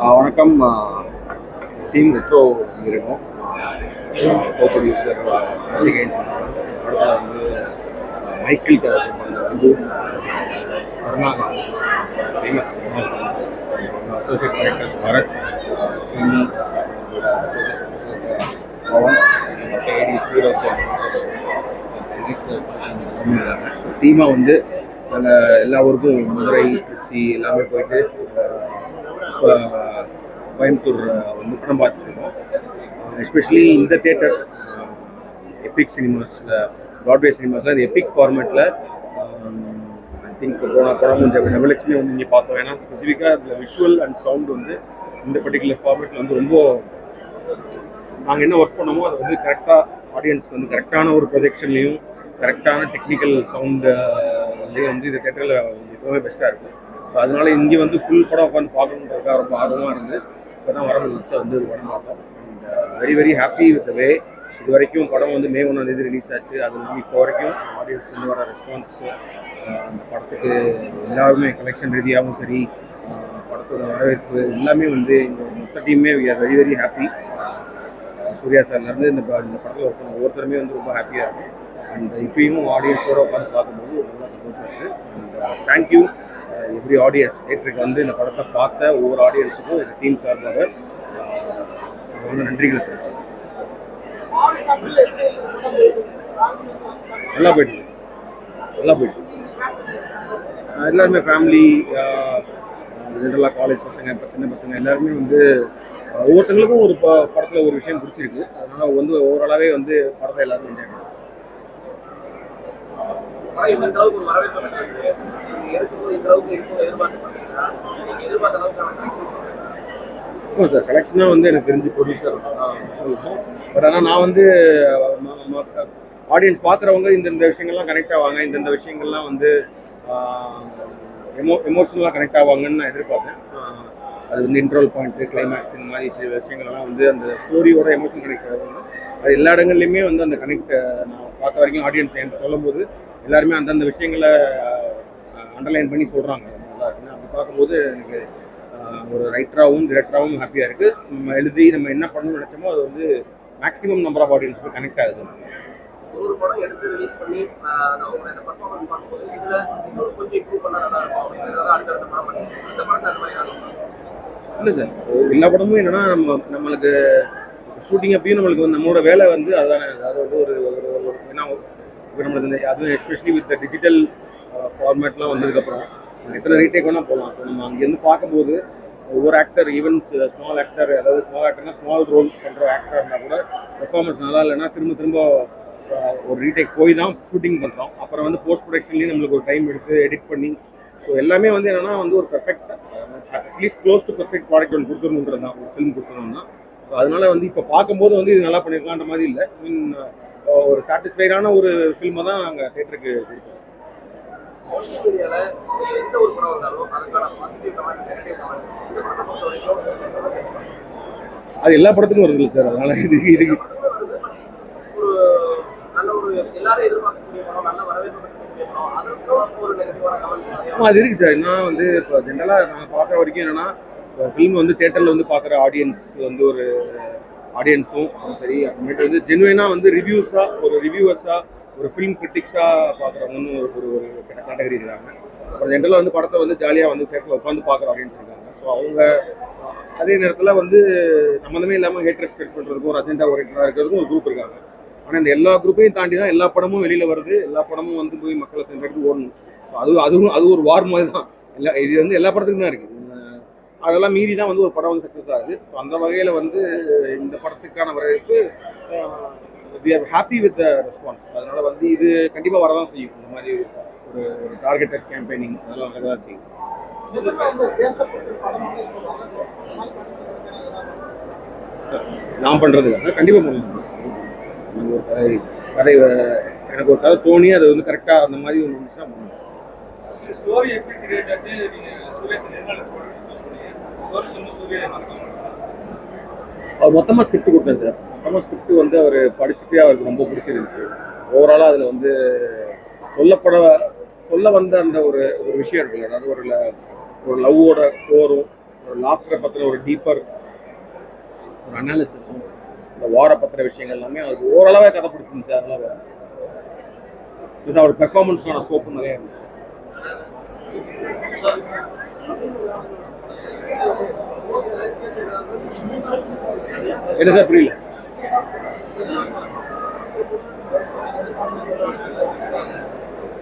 வணக்கம். Team retro இருக்கும் கோ producer Karthikeyan சொன்னாங்க. படத்தில் வந்து மைக்கிள் மைக்கேல் கேரக்டர் வந்து Karunakanth famous Karunakanth associate directors Bharat Cini Pavan AD Surajan so டீமாக வந்து நாங்கள் எல்லா ஊருக்கும் மதுரை திருச்சி எல்லாமே போயிட்டு இப்போ கோயம்புத்தூர் வந்து படம் பார்த்துருக்கோம் எஸ்பெஷலி இந்த தேட்டர் எபிக் சினிமாஸில் ப்ராட்வே சினிமாஸில் இந்த எபிக் ஃபார்மேட்டில் ஐ திங்க் போன படம் கொஞ்சம் டபுள் வந்து இங்கே பார்த்தோம். ஏன்னா ஸ்பெசிஃபிக்காக அதில் விஷுவல் அண்ட் சவுண்ட் வந்து இந்த பர்டிகுலர் ஃபார்மேட்டில் வந்து ரொம்ப நாங்கள் என்ன ஒர்க் பண்ணோமோ அதை வந்து கரெக்டாக ஆடியன்ஸ்க்கு வந்து கரெக்டான ஒரு ப்ரொஜெக்ஷன்லையும் கரெக்டான டெக்னிக்கல் சவுண்டுலேயும் வந்து இந்த தேட்டரில் எப்பவுமே பெஸ்ட்டாக இருக்கும். ஸோ அதனால இங்கே வந்து ஃபுல் படம் உட்காந்து பார்க்கணுன்றதுக்காக ரொம்ப ஆர்வமாக இருந்து இப்போ தான் வர முடிஞ்சு வந்து ஒரு படம் பார்த்தோம். வெரி வெரி ஹாப்பி வித் வே இது வரைக்கும் படம் வந்து மே ஒன்றாம் தேதி ரிலீஸ் ஆச்சு. அது வந்து இப்போ வரைக்கும் ஆடியன்ஸ் வந்து வர ரெஸ்பான்ஸ் uh, அந்த படத்துக்கு எல்லாருமே கலெக்ஷன் ரீதியாகவும் சரி uh, படத்தோட வரவேற்பு எல்லாமே வந்து இந்த மொத்த டீமே we are very very happy Suriya சார்லேருந்து இந்த இந்த படத்தில் ஒர்க் ஒவ்வொருத்தருமே வந்து ரொம்ப ஹாப்பியாக இருக்கும் அண்ட் இப்பயும் ஆடியன்ஸோடு உட்காந்து பார்க்கும்போது ரொம்ப சந்தோஷம் இருக்குது அண்ட் தேங்க்யூ எவ்ரி ஆடியன்ஸ் தேட்டருக்கு வந்து இந்த படத்தை பார்த்த ஒவ்வொரு ஆடியன்ஸுக்கும் இந்த டீம் சார்பாக அஹ், ரொம்ப நன்றிகளை நல்லா போயிட்டு நல்லா போயிட்டு எல்லாருமே ஃபேமிலி ஜென்ரலாக காலேஜ் பசங்க இப்போ சின்ன பசங்க எல்லாருமே வந்து ஒவ்வொருத்தங்களுக்கும் ஒரு ப படத்தில் ஒரு விஷயம் பிடிச்சிருக்கு. அதனால் வந்து ஓவராலாகவே வந்து படத்தை எல்லாரும் என்ஜாய் பண்ணுவோம் படம் இந்த அளவுக்கு ஒரு வரவேற்பு நீங்க எடுக்கும்போது இந்த அளவுக்கு இருக்கும் எதிர்பார்க்க நீங்க எதிர்பார்த்த அளவுக்கான ஆமாம் சார் கலெக்ஷனாக வந்து எனக்கு தெரிஞ்சு ப்ரொடியூசர் சொல்லுங்க பட் ஆனால் நான் வந்து ஆடியன்ஸ் பார்க்குறவங்க இந்தந்த விஷயங்கள்லாம் கனெக்ட் ஆவாங்க. இந்தந்த விஷயங்கள்லாம் வந்து எமோ எமோஷனலாக கனெக்ட் ஆவாங்கன்னு நான் எதிர்பார்த்தேன். அது வந்து இன்ட்ரோல் பாயிண்ட்டு கிளைமேக்ஸ் இந்த மாதிரி சில விஷயங்கள்லாம் வந்து அந்த ஸ்டோரியோட எமோஷன் கனெக்ட் ஆகும் அது எல்லா இடங்கள்லையுமே வந்து அந்த கனெக்ட் நான் பார்த்த வரைக்கும் ஆடியன்ஸ் என்கிட்ட சொல்லும்போது எல்லாருமே அந்தந்த விஷயங்களை அண்டர்லைன் பண்ணி சொல்கிறாங்க நல்லா இருக்குன்னு அப்படி பார்க்கும்போது எனக்கு ஒரு ரைட்டராகவும் டிரெக்டராகவும் ஹாப்பியாக இருக்குது நம்ம எழுதி நம்ம என்ன பண்ணணும்னு நினச்சோமோ அது வந்து மேக்ஸிமம் நம்பர் ஆஃப் ஆடியன்ஸ் போய் கனெக்ட் ஆகுது. ஒரு படம் எடுத்து ரிலீஸ் பண்ணி, ஆஹ் அவங்களோட அந்த performance பார்க்கும்போது, இதில் இன்னும் கொஞ்சம் இம்ப்ரூவ் பண்ணால் நல்லா இருக்கும் அப்படின்றத அடுத்தடுத்த படம் பண்ணி இந்த படத்தை அந்த மாதிரி இல்லை சார் எல்லா படமும் என்னன்னா நம்ம நம்மளுக்கு ஷூட்டிங் அப்பயும் நம்மளுக்கு வந்து நம்மளோட வேலை வந்து அதுதானே அது வந்து ஒரு ஒரு ஒரு ஏன்னா இப்போ நம்மளுக்கு இந்த அதுவும் எஸ்பெஷலி வித் டிஜிட்டல் ஃபார்மேட்லாம் வந்ததுக்கப்புறம் எத்தனை ரீடேக் வேணால் போகலாம் ஸோ நம்ம அங்கேருந்து பார்க்கும்போது ஒவ்வொரு ஆக்டர் ஈவன் ஸ்மால் ஆக்டர் அதாவது ஸ்மால் ஆக்டர்னா ஸ்மால் ரோல் பண்ணுற ஆக்டர் இருந்தால் கூட பெர்ஃபார்மன்ஸ் நல்லா இல்லைன்னா திரும்ப திரும்ப ஒரு ரீடேக் போய் தான் ஷூட்டிங் பண்ணுறோம் அப்புறம் வந்து போஸ்ட் ப்ரொடக்ஷன்லேயும் நம்மளுக்கு ஒரு டைம் எடுத்து எடிட் பண்ணி ஸோ எல்லாமே வந்து என்னென்னா வந்து ஒரு பெர்ஃபெக்டாக at least close to perfect product ஒன்று கொடுத்துருணுன்றது தான் ஒரு ஃபிலிம் கொடுத்துருணும்னா ஸோ அதனால வந்து இப்போ பார்க்கும்போது வந்து இது நல்லா பண்ணியிருக்கான்ற மாதிரி இல்லை. மீன் ஒரு சாட்டிஸ்ஃபைடான ஒரு ஃபில்மை தான் நாங்கள் தேட்டருக்கு கொடுத்தோம். எந்த ஒரு படம் வந்தாலும் அதுக்கான அது எல்லா படத்துக்கும் வருது சார் அதனால இது இதுக்கு நல்ல ஒரு எல்லாரும் எதிர்பார்க்கக்கூடிய படம் நல்ல வரவேற்பு அது இருக்குது சார். நான் வந்து இப்போ ஜென்ரலாக நாங்கள் பார்க்குற வரைக்கும் என்னென்னா ஃபிலிம் வந்து தேட்டரில் வந்து பார்க்குற ஆடியன்ஸ் வந்து ஒரு ஆடியன்ஸும் சரி. அப்புறமேட்டு வந்து ஜென்வனாக வந்து ரிவ்யூஸாக ஒரு ரிவ்யூவர்ஸாக ஒரு ஃபிலிம் கிரிட்டிக்ஸாக பார்க்குறவங்கன்னு ஒரு ஒரு ஒரு கேட்டகரி இருக்காங்க. அப்புறம் ஜென்ரலாக வந்து படத்தை வந்து ஜாலியாக வந்து தேட்டரில் உட்காந்து பார்க்குற ஆடியன்ஸ் இருக்காங்க. ஸோ அவங்க அதே நேரத்தில் வந்து சம்மந்தமே இல்லாமல் ஹேட் ரெஸ்பெக்ட் பண்ணுறதுக்கும் ஒரு அஜெண்டா ஓரியன்டாக இருக்கிறதுக்கும் ஒரு குரூப் இருக்காங்க. ஆனால் இந்த எல்லா குரூப்பையும் தாண்டி தான் எல்லா படமும் வெளியில் வருது. எல்லா படமும் வந்து போய் மக்களை சென்றெடுத்து ஓடணும். ஸோ அது அதுவும் அது ஒரு வார் மாதிரி தான் எல்லா இது வந்து எல்லா படத்துக்கும் தான் இருக்குது அதெல்லாம் மீறி தான் வந்து ஒரு படம் வந்து சக்ஸஸ் ஆகுது. ஸோ அந்த வகையில் வந்து இந்த படத்துக்கான வரவேற்பு we are happy with the response அதனால் வந்து இது கண்டிப்பாக வரதான் செய்யும். இந்த மாதிரி ஒரு ஒரு டார்கெட்டட் கேம்பெயினிங் அதெல்லாம் வரதான் செய்யும். நான் பண்ணுறது கண்டிப்பாக பண்ணுவேன் எனக்கு ஒரு கதை எனக்கு ஒரு கதை தோணி அது வந்து கரெக்டாக அந்த மாதிரி ஒன்று வந்துச்சுன்னா பண்ணுவேன் ஸ்டோரி எப்படி கிரியேட் ஆச்சு? அவர் மொத்தமாக ஸ்கிரிப்ட் கொடுத்தேன் சார். மொத்தமாக ஸ்கிரிப்ட் வந்து அவர் படிச்சுட்டு அவருக்கு ரொம்ப பிடிச்சிருந்துச்சு. ஓவராலாக அதில் வந்து சொல்லப்பட சொல்ல வந்த அந்த ஒரு ஒரு விஷயம் இருக்குல்ல அதாவது ஒரு ஒரு லவ்வோட கோரும் ஒரு லாஃப்டரை பற்றின ஒரு டீப்பர் ஒரு அனாலிசிஸும் இந்த வார பத்திர விஷயங்கள் எல்லாமே அவருக்கு ஓரளவே கதை பிடிச்சிருந்துச்சு. அதனால ப்ளஸ் அவர் பெர்ஃபார்மன்ஸ்க்கான ஸ்கோப்பும் நிறைய இருந்துச்சு என்ன சார் புரியல?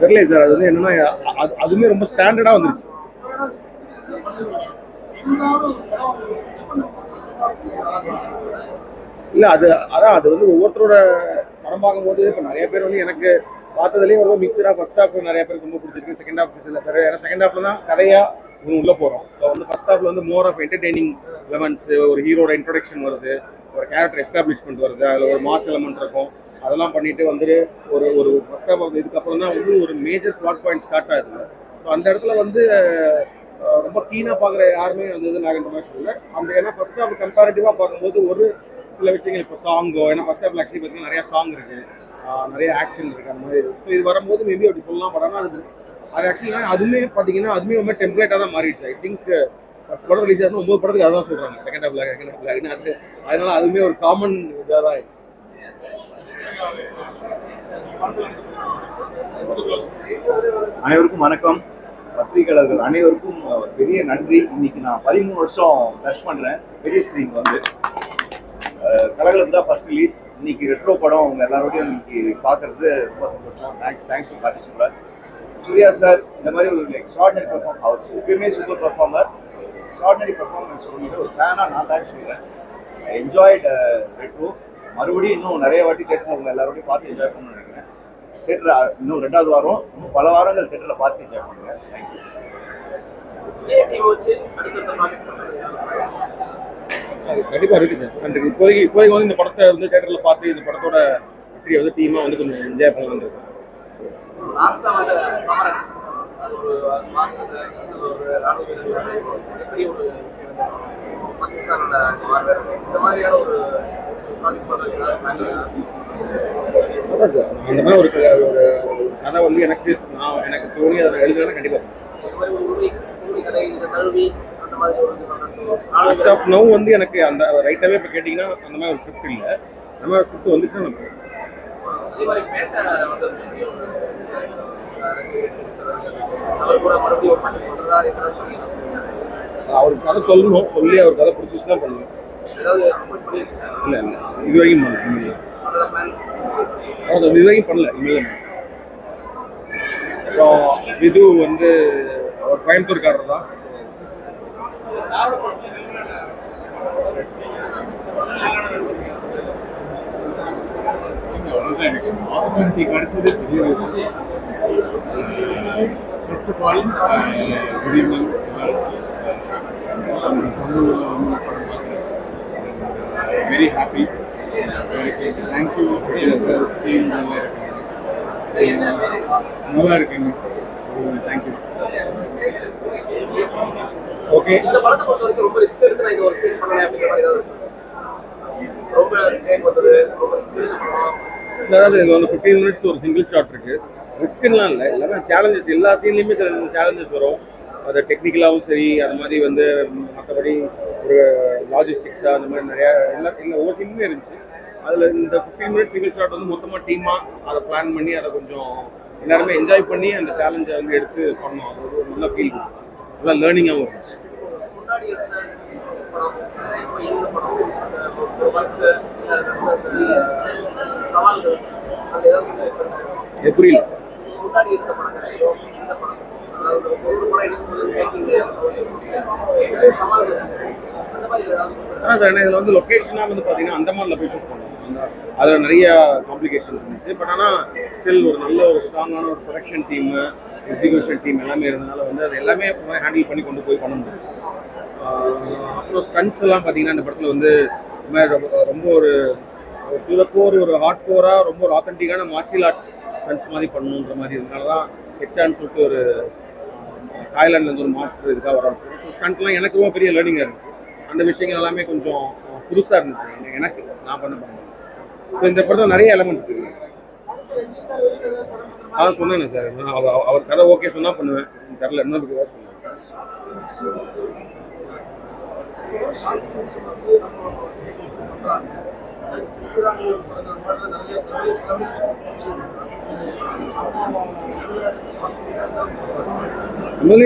தெரியல சார். அது வந்து என்னன்னா அது அதுவுமே ரொம்ப ஸ்டாண்டர்டாக வந்துருச்சு. இல்லை அது அதான் அது வந்து ஒவ்வொருத்தரோட படம் பார்க்கும்போது இப்போ நிறைய பேர் வந்து எனக்கு பார்த்ததுலேயே ரொம்ப மிக்சராக ஃபர்ஸ்ட் ஹாஃப் நிறைய பேருக்கு ரொம்ப பிடிச்சிருக்கு. செகண்ட் ஹாஃப் பிடிச்சது பேர் ஏன்னா செகண்ட் ஹாஃப்ல தான் கதையாக இவங்க உள்ளே போகிறோம் ஸோ வந்து ஃபர்ஸ்ட் ஹாஃப்ல வந்து மோர் ஆஃப் என்டர்டெய்னிங் லெமன்ஸ் ஒரு ஹீரோட இன்ட்ரொடக்ஷன் வருது ஒரு கேரக்டர் எஸ்டாப்ளிஷ்மெண்ட் வருது அதில் ஒரு மாஸ் எலமெண்ட் இருக்கும். அதெல்லாம் பண்ணிட்டு வந்துட்டு ஒரு ஒரு ஃபர்ஸ்ட் ஹாஃப் வந்து இதுக்கப்புறம் தான் வந்து ஒரு மேஜர் பிளாட் பாயிண்ட் ஸ்டார்ட் ஆகுது. ஸோ அந்த இடத்துல வந்து ரொம்ப கீனாக பார்க்குற யாருமே வந்து இது நாகேந்திர மாதிரி சொல்லல. அந்த ஏன்னா ஃபர்ஸ்ட் ஹாஃப் கம்பேரிட்டிவாக பார்க்கும்போது ஒரு சில விஷயங்கள் இப்போ சாங்கோ ஏன்னா ஃபர்ஸ்ட் ஆஃப் ஆக்சுவலி பார்த்தீங்கன்னா நிறைய சாங் இருக்குது நிறைய ஆக்ஷன் இருக்குது அந்த மாதிரி. ஸோ இது வரும்போது மேபி அப்படி சொல்லலாம் பட் ஆனால் அது அது ஆக்சுவலி அதுவுமே பார்த்தீங்கன்னா அதுவுமே ரொம்ப டெம்ப்ளேட்டாக தான் மாறிடுச்சு. ஐ திங்க் படம் ரிலீஸ் ஆகும் ஒன்பது படத்துக்கு அதான் சொல்கிறாங்க செகண்ட் ஹாஃப்ல செகண்ட் ஹாஃப்ல அது அதனால அதுவுமே ஒரு காமன் இதாக தான் ஆயிடுச்சு. அனைவருக்கும் வணக்கம். பத்திரிகையாளர்கள் அனைவருக்கும் பெரிய நன்றி. இன்னைக்கு நான் பதிமூணு வருஷம் டச் பண்றேன். பெரிய ஸ்க்ரீன் வந்து. கலகலப்பு தான் ஃபர்ஸ்ட் ரிலீஸ் இன்னைக்கு ரெட்ரோ படம் அவங்க எல்லாரோடையும் இன்னைக்கு பார்க்கறது ரொம்ப சந்தோஷம். Thanks thanks to Karthi Subraj Suriya sir இந்த மாதிரி ஒரு எக்ஸ்ட்ராடினரி பெர்ஃபார்ம் அவர் எப்பயுமே சூப்பர் பெர்ஃபார்மர் எக்ஸ்ட்ராடினரி பெர்ஃபார்மன்ஸ் சொல்லுங்க ஒரு ஃபேனாக நான் தேங்க்ஸ் சொல்கிறேன் என்ஜாய்ட் ரெட்ரோ மறுபடியும் இன்னும் நிறைய வாட்டி தேட்டரில் அவங்க எல்லாரோடையும் பார்த்து என்ஜாய் பண்ணணும்னு நினைக்கிறேன். தேட்டரில் uh, இன்னும் ரெண்டாவது வாரம் இன்னும் பல வாரங்கள் தேட்டரில் பார்த்து என்ஜாய் பண்ணுங்க. தேங்க்யூ கண்டிப்பாக இருக்கு சார். நன்றி இப்போதைக்கு இப்போதைக்கு வந்து இந்த படத்தை வந்து தேட்டரில் பார்த்து இந்த படத்தோட வெற்றியை வந்து டீமாக வந்து கொஞ்சம் என்ஜாய் பண்ணலாம்னு இருக்கோம். லாஸ்டா வந்து கமரன் அது ஒரு ஒரு ராணுவ மிகப்பெரிய ஒரு பாகிஸ்தானோட இந்த மாதிரியான ஒரு அதான் சார். அந்த மாதிரி ஒரு ஒரு கதை வந்து எனக்கு நான் எனக்கு தோணி அதை எழுதுனா கண்டிப்பாக ஃபர்ஸ்ட் ஆஃப் நோ வந்து எனக்கு அந்த ரைட்டாகவே இப்போ கேட்டிங்கன்னா அந்த மாதிரி ஒரு ஸ்கிரிப்ட் இல்லை. அந்த மாதிரி ஒரு ஸ்கிரிப்ட் வந்துச்சுன்னா நான். அவர் கதை சொல்லணும் சொல்லி அவர் கதை பிடிச்சிச்சு தான் பண்ணுவேன். ஏதாவது அப்ரோச் பண்ணியிருக்கீங்க இல்லை இல்லை. இது வரைக்கும் பண்ணல இனிமேல் இது வரைக்கும் பண்ணல இனிமேல். அப்புறம் இது வந்து அவர் கோயம்புத்தூர்காரர் தான் எனக்கு ஆப்பர்ச்சுனிட்டி கிடைச்சது பெரிய விஷயம் first of all good evening சொந்த ஊரில் வந்து வெரி ஹாப்பி தேங்க்யூ ஸ்கீம் நல்லா இருக்கு நல்லா இருக்குங்க தேங்க்யூ ஓகே இந்த படத்தை பொறுத்த வரைக்கும் ரொம்ப ரிஸ்க் எடுத்து நான் இது ஒரு சீன் பண்ணல அப்படிங்கிற மாதிரி ஏதாவது? ரொம்ப டேக் வந்தது ரொம்ப ரிஸ்க் அதாவது இது வந்து ஃபிஃப்டீன் மினிட்ஸ் ஒரு சிங்கிள் ஷாட் இருக்கு. ரிஸ்க்குலாம் இல்லை எல்லாமே சேலஞ்சஸ் எல்லா சீன்லையுமே சில சேலஞ்சஸ் வரும். அது டெக்னிக்கலாகவும் சரி அந்த மாதிரி வந்து மற்றபடி ஒரு லாஜிஸ்டிக்ஸாக அந்த மாதிரி நிறையா எல்லா இல்லை ஒவ்வொரு சீனுமே இருந்துச்சு. அதில் இந்த ஃபிஃப்டீன் மினிட்ஸ் சிங்கிள் ஷாட் வந்து மொத்தமாக டீமாக அதை பிளான் பண்ணி அதை கொஞ்சம் எல்லாருமே என்ஜாய் பண்ணி அந்த சேலஞ்சை வந்து எடுத்து பண்ணோம். அது ஒரு நல்ல ஃபீல் இருந்துச்சு நல்லா லேர்னிங்காகவும் இருந்துச்சு புரியல. படம் இந்த அந்த சவால்கள் ஆ சார் இதில் வந்து லொக்கேஷனாக வந்து பார்த்தீங்கன்னா அந்தமானில் போய் ஷூட் பண்ணோம் அந்த அதில் நிறைய காம்ப்ளிகேஷன் இருந்துச்சு. பட் ஆனால் ஸ்டில் ஒரு நல்ல ஒரு ஸ்ட்ராங்கான ஒரு ப்ரொடக்ஷன் டீமு எக்ஸிக்யூஷன் டீம் எல்லாமே இருந்தனால வந்து அது எல்லாமே ஹேண்டில் பண்ணி கொண்டு போய் பண்ண முடிஞ்சுச்சு. அப்புறம் ஸ்டன்ஸ் எல்லாம் பார்த்தீங்கன்னா இந்த படத்தில் வந்து ரொம்ப- ரொம்ப ஒரு டு த கோர் ஒரு ஹார்ட் கோராக ரொம்ப ஒரு ஆத்தென்டிக்கான மார்ஷியல் ஆர்ட்ஸ் ஸ்டன்ஸ் மாதிரி பண்ணணுன்ற மாதிரி இருந்தனால தான் ஹெச்ஆன்னு சொல்லிட்டு ஒரு தாய்லாண்ட்லேருந்து ஒரு மாஸ்டர் இதுக்காக வர ஸோ ஸ்டண்ட்லாம் எனக்கு ரொம்ப பெரிய லேர்னிங்காக இருந்துச்சு. அந்த விஷயங்கள் எல்லாமே கொஞ்சம் புதுசாக இருந்துச்சு. எனக்கு- நான் பண்ண பண்ணேன் ஸோ இந்த படத்தில் நிறைய எலமெண்ட்ஸ் இருக்கு. அதான் சொன்னேன் சார் அவர் அவ- அவர் கதை ஓகே சொன்னால் பண்ணுவேன். தெரில இன்னொரு கதை சொன்னேன். ஷார்ட்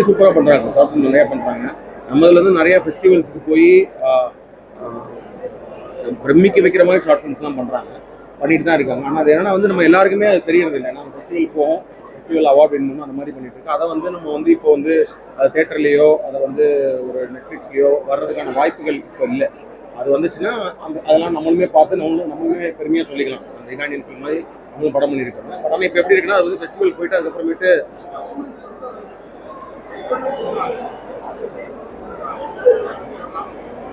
சூப்பராக பண்ணுறாங்க ஷார்ட் ஃபிலிம் நிறையா பண்ணுறாங்க நம்மதுல இருந்து நிறைய ஃபெஸ்டிவல்ஸ்க்கு போய் பிரமிக்க வைக்கிற மாதிரி ஷார்ட் ஃபிலிம்ஸ்லாம் பண்ணுறாங்க பண்ணிட்டு தான் இருக்காங்க. ஆனால் அது என்னன்னா வந்து நம்ம எல்லாருக்குமே அது தெரியறது இல்லை. நம்ம ஃபெஸ்டிவல் போவோம். ஃபெஸ்டிவல் அவார்ட் வின் அந்த மாதிரி பண்ணிட்டு இருக்கோம். அதை வந்து நம்ம வந்து இப்போ வந்து தேட்டர்லேயோ அதை வந்து ஒரு நெட்ஃப்ளிக்ஸ்லேயோ வர்றதுக்கான வாய்ப்புகள் இப்போ இல்லை. அது வந்துச்சுன்னா அந்த அதெல்லாம் நம்மளுமே பார்த்து நம்மளும் நம்மளுமே பெருமையாக சொல்லிக்கலாம். அந்த இரானியன் ஃபிலிம் மாதிரி நம்மளும் படம் பண்ணியிருக்காங்க பட் ஆனால் இப்போ எப்படி இருக்குன்னா அது வந்து ஃபெஸ்டிவல் போயிட்டு அதுக்கப்புறமேட்டு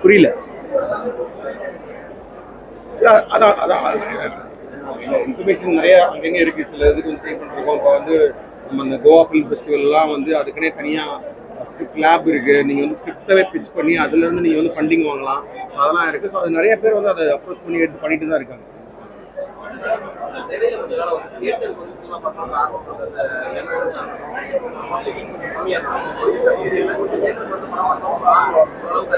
புரியல. இல்ல, அதான் அதான் இன்ஃபர்மேஷன் நிறைய அங்கங்கே இருக்கு. சில இது கொஞ்சம் சேவ் பண்ணிருக்கோம் இப்போ வந்து நம்ம அந்த கோவா ஃபிலிம் ஃபெஸ்டிவல்லாம் வந்து அதுக்குன்னே தனியாக ஸ்கிரிப்ட் லேப் இருக்கு. நீங்க வந்து ஸ்கிரிப்டவே பிச் பண்ணி அதுல இருந்து நீங்க வந்து ஃபண்டிங் வாங்கலாம். அதெல்லாம் இருக்கு. ஸோ அது நிறைய பேர் வந்து அதை அப்ரோச் பண்ணி எடுத்து பண்ணிட்டு தான் இருக்காங்க. இடையில கொஞ்ச வந்து தியேட்டருக்கு வந்து சினிமா ஆர்வம் அந்த யங்ஸ்டர்ஸ் கொஞ்சம் இருக்கும் கொஞ்சம் தியேட்டருக்கு வந்து படம் பார்த்தோம் ஆர்வம் ஓரளவுக்கு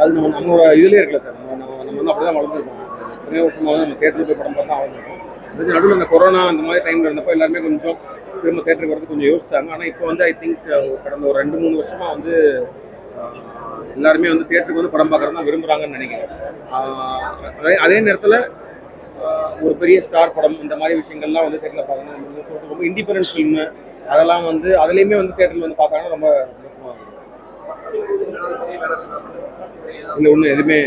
அது நம்ம நம்மளோட இதுலேயே இருக்கல சார். நம்ம நம்ம நம்ம வந்து அப்படி தான் வளர்ந்துருக்கோம். எத்தனையோ வருஷமாக வந்து நம்ம தேட்டரில் போய் படம் பார்த்தா வளர்ந்துருக்கோம். அது நடுவில் இந்த கொரோனா அந்த மாதிரி டைமில் இருந்தப்போ எல்லாருமே கொஞ்சம் திரும்ப தேட்டருக்கு வரது கொஞ்சம் யோசிச்சாங்க. ஆனால் இப்போ வந்து ஐ திங்க் கடந்த ஒரு ரெண்டு மூணு வருஷமாக வந்து எல்லாருமே வந்து தேட்டருக்கு வந்து படம் பார்க்குறது தான் விரும்புகிறாங்கன்னு நினைக்கிறேன் அதே அதே நேரத்தில் ஒரு பெரிய ஸ்டார் படம் இந்த மாதிரி விஷயங்கள்லாம் வந்து தேட்டரில் பார்க்கணும். ரொம்ப இண்டிபெண்டன்ஸ் ஃபில்மு அதெல்லாம் வந்து அதுலேயுமே வந்து தேட்டரில் வந்து பார்த்தாங்கன்னா ரொம்ப சந்தோஷமாக இருக்கும். இல்லை ஒன்றும் எதுவுமே